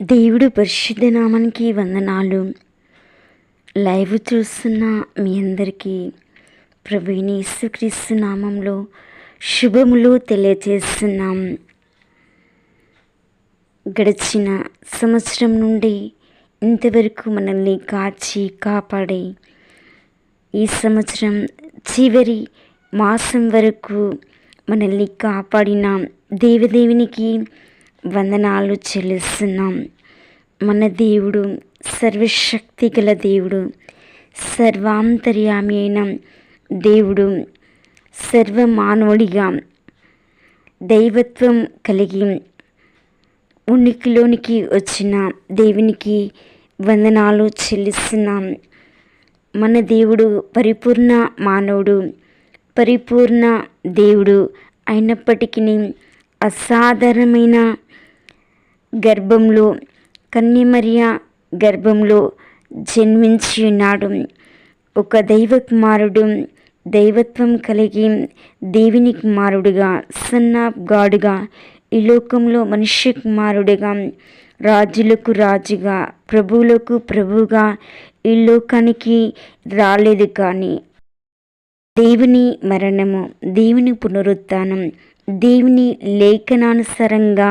దేవుడు పరిశుద్ధ నామానికి వందనాలు. లైవ్ చూస్తున్న మీ అందరికీ ప్రభుని యేసుక్రీస్తు నామంలో శుభములు తెలియజేస్తున్నాం. గడిచిన సంవత్సరం నుండి ఇంతవరకు మనల్ని కాచి కాపాడి ఈ సంవత్సరం చివరి మాసం వరకు మనల్ని కాపాడిన దేవదేవునికి వందనాలు చెల్లిస్తున్నాం. మన దేవుడు సర్వశక్తి గల దేవుడు సర్వాంతర్యామి అయిన దేవుడు సర్వమానవుడిగా దైవత్వం కలిగి ఉనికిలోనికి వచ్చిన దేవునికి వందనాలు చెల్లిస్తున్నాం. మన దేవుడు పరిపూర్ణ మానవుడు పరిపూర్ణ దేవుడు అయినప్పటికీ అసాధారణమైన గర్భంలో కన్యమరియా గర్భంలో జన్మించి ఉన్నాడు. ఒక దైవ కుమారుడు దైవత్వం కలిగి దేవుని కుమారుడుగా సన్ ఆఫ్ గాడుగా ఈ లోకంలో మనుష్య కుమారుడిగా రాజులకు రాజుగా ప్రభువులకు ప్రభువుగా ఈ లోకానికి రాలేదు కానీ దేవుని మరణము దేవుని పునరుత్థానం దేవుని లేఖనానుసారంగా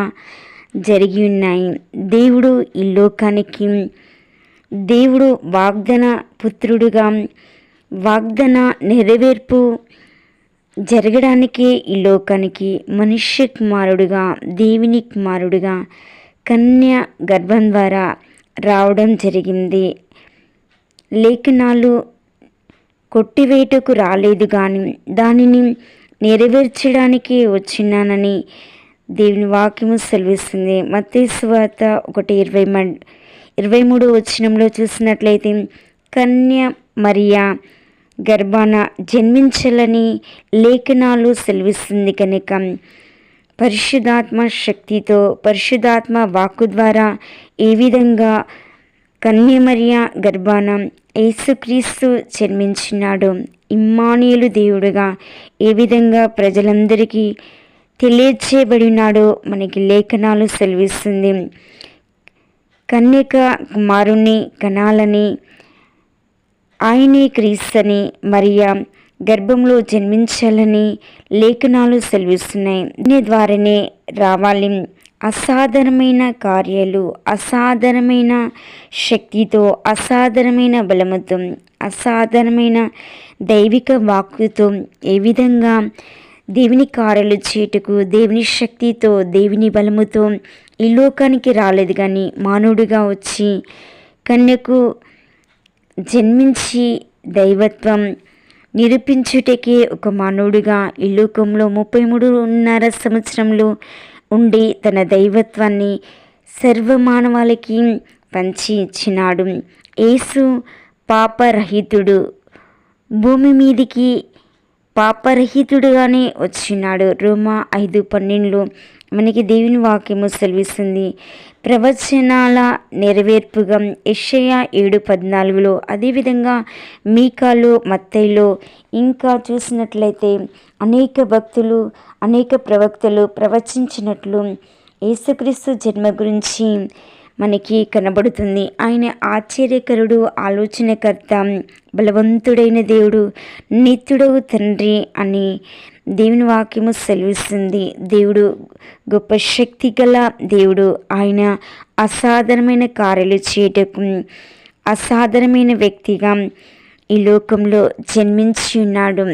జరిగి ఉన్నాయి. దేవుడు ఈ లోకానికి దేవుడు వాగ్దన పుత్రుడుగా వాగ్దన నెరవేర్పు జరగడానికే ఈ లోకానికి మనుష్య కుమారుడుగా దేవుని కుమారుడుగా కన్య గర్భం ద్వారా రావడం జరిగింది. లేఖనాలు కొట్టివేటకు రాలేదు కానీ దానిని నెరవేర్చడానికి వచ్చినానని దేవుని వాక్యము సెలవిస్తుంది. మతేశ్వాత ఒకటి ఇరవై ఇరవై మూడు వచ్చినంలో చూసినట్లయితే కన్య మరియా గర్భాన జన్మించాలని లేఖనాలు సెలవిస్తుంది కనుక పరిశుధాత్మ శక్తితో పరిశుధాత్మ వాక్కు ద్వారా ఏ విధంగా కన్యమర్య గర్భాన యేసుక్రీస్తు జన్మించినాడు ఇమ్మానియులు దేవుడుగా ఏ విధంగా ప్రజలందరికీ తెలియచేయబడినాడో మనకి లేఖనాలు సెలవిస్తుంది. కన్యక కుమారుణ్ణి కనాలని ఆయనే క్రీస్తని మరియా గర్భంలో జన్మించాలని లేఖనాలు సెలవిస్తున్నాయి. దీని ద్వారానే రావాలి. అసాధారణమైన కార్యాలు అసాధారణమైన శక్తితో అసాధారణమైన బలముతో అసాధారణమైన దైవిక వాక్కుతో ఏ విధంగా దేవుని కార్యలు చేటుకు దేవుని శక్తితో దేవుని బలముతో ఈ లోకానికి రాలేదు కానీ మానవుడిగా వచ్చి కన్యకు జన్మించి దైవత్వం నిరూపించుటకే ఒక మానవుడిగా ఈ లోకంలో ముప్పై మూడున్నర సంవత్సరంలో ఉండి తన దైవత్వాన్ని సర్వమానవాళికి పంచి ఇచ్చినాడు. యేసు పాపరహితుడు భూమి మీదికి పాపరహితుడుగానే వచ్చినాడు. రోమా ఐదు పన్నెండులో మనకి దేవుని వాక్యము సెలవిస్తుంది. ప్రవచనాల నెరవేర్పుగా యషయ ఏడు పద్నాలుగులో అదేవిధంగా మీకాలో మత్తైలో ఇంకా చూసినట్లయితే అనేక భక్తులు అనేక ప్రవక్తలు ప్రవచించినట్లు యేసుక్రీస్తు జన్మ గురించి మనకి కనబడుతుంది. ఆయన ఆశ్చర్యకరుడు ఆలోచనకర్త బలవంతుడైన దేవుడు నిత్యుడవు తండ్రి అని దేవుని వాక్యము సెలవిస్తుంది. దేవుడు గొప్ప శక్తి గల దేవుడు. ఆయన అసాధారణమైన కార్యాలు చేయటకు అసాధారణమైన వ్యక్తిగా ఈ లోకంలో జన్మించి ఉన్నాడు.